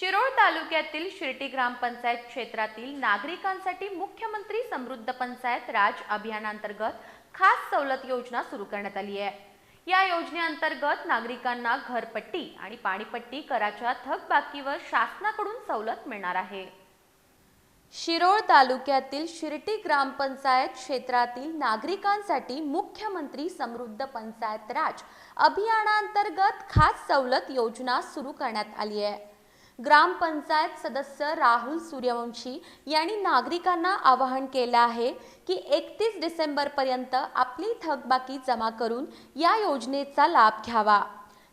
शिरोळ तालुक्यातील शिर्टी ग्रामपंचायत क्षेत्रातील नागरिकांसाठी मुख्यमंत्री समृद्ध पंचायत राज अभियानांतर्गत खास सवलत योजना सुरू करण्यात आली आहे. या योजनेअंतर्गत नागरिकांना घरपट्टी आणि पाणीपट्टी कराच्या थकबाकीवर शासनाकडून सवलत मिळणार आहे. शिरोळ तालुक्यातील शिर्टी ग्रामपंचायत क्षेत्रातील नागरिकांसाठी मुख्यमंत्री समृद्ध पंचायत राज अभियानांतर्गत खास सवलत योजना सुरू करण्यात आली आहे. ग्रामपंचायत सदस्य राहुल सूर्यवंशी यांनी नागरिकांना आवाहन केलं आहे की एकतीस डिसेंबरपर्यंत आपली थकबाकी जमा करून या योजनेचा लाभ घ्यावा.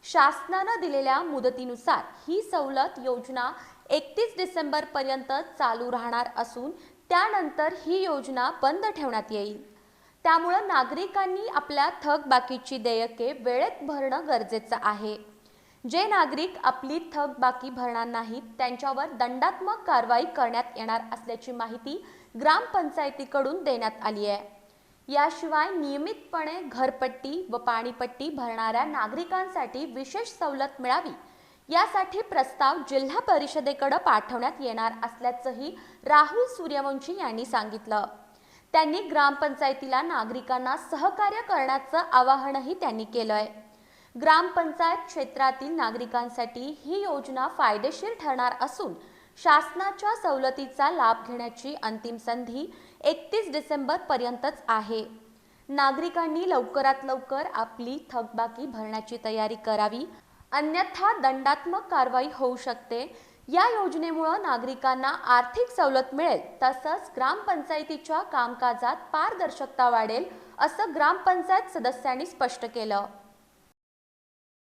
शासनानं दिलेल्या मुदतीनुसार ही सवलत योजना एकतीस डिसेंबरपर्यंत चालू राहणार असून त्यानंतर ही योजना बंद ठेवण्यात येईल. त्यामुळं नागरिकांनी आपल्या थकबाकीची देयके वेळेत भरणं गरजेचं आहे. जे नागरिक आपली थकबाकी भरणार नाहीत त्यांच्यावर दंडात्मक कारवाई करण्यात येणार असल्याची माहिती ग्रामपंचायतीकडून देण्यात आली आहे. याशिवाय नियमितपणे घरपट्टी व पाणीपट्टी भरणाऱ्या नागरिकांसाठी विशेष सवलत मिळावी यासाठी प्रस्ताव जिल्हा परिषदेकडे पाठवण्यात येणार असल्याचंही राहुल सूर्यवंशी यांनी सांगितलं. त्यांनी ग्रामपंचायतीला नागरिकांना सहकार्य करण्याचं आवाहनही त्यांनी केलं आहे ग्रामपंचायत क्षेत्रातील नागरिकांसाठी ही योजना फायदेशीर ठरणार असून शासनाच्या सवलतीचा लाभ घेण्याची अंतिम संधी एकतीस डिसेंबर पर्यंतच आहे. नागरिकांनी लवकरात लवकर आपली थकबाकी भरण्याची तयारी करावी. अन्यथा दंडात्मक कारवाई होऊ शकते. या योजनेमुळे नागरिकांना आर्थिक सवलत मिळेल तसंच ग्रामपंचायतीच्या कामकाजात पारदर्शकता वाढेल असं ग्रामपंचायत सदस्यांनी स्पष्ट केलं.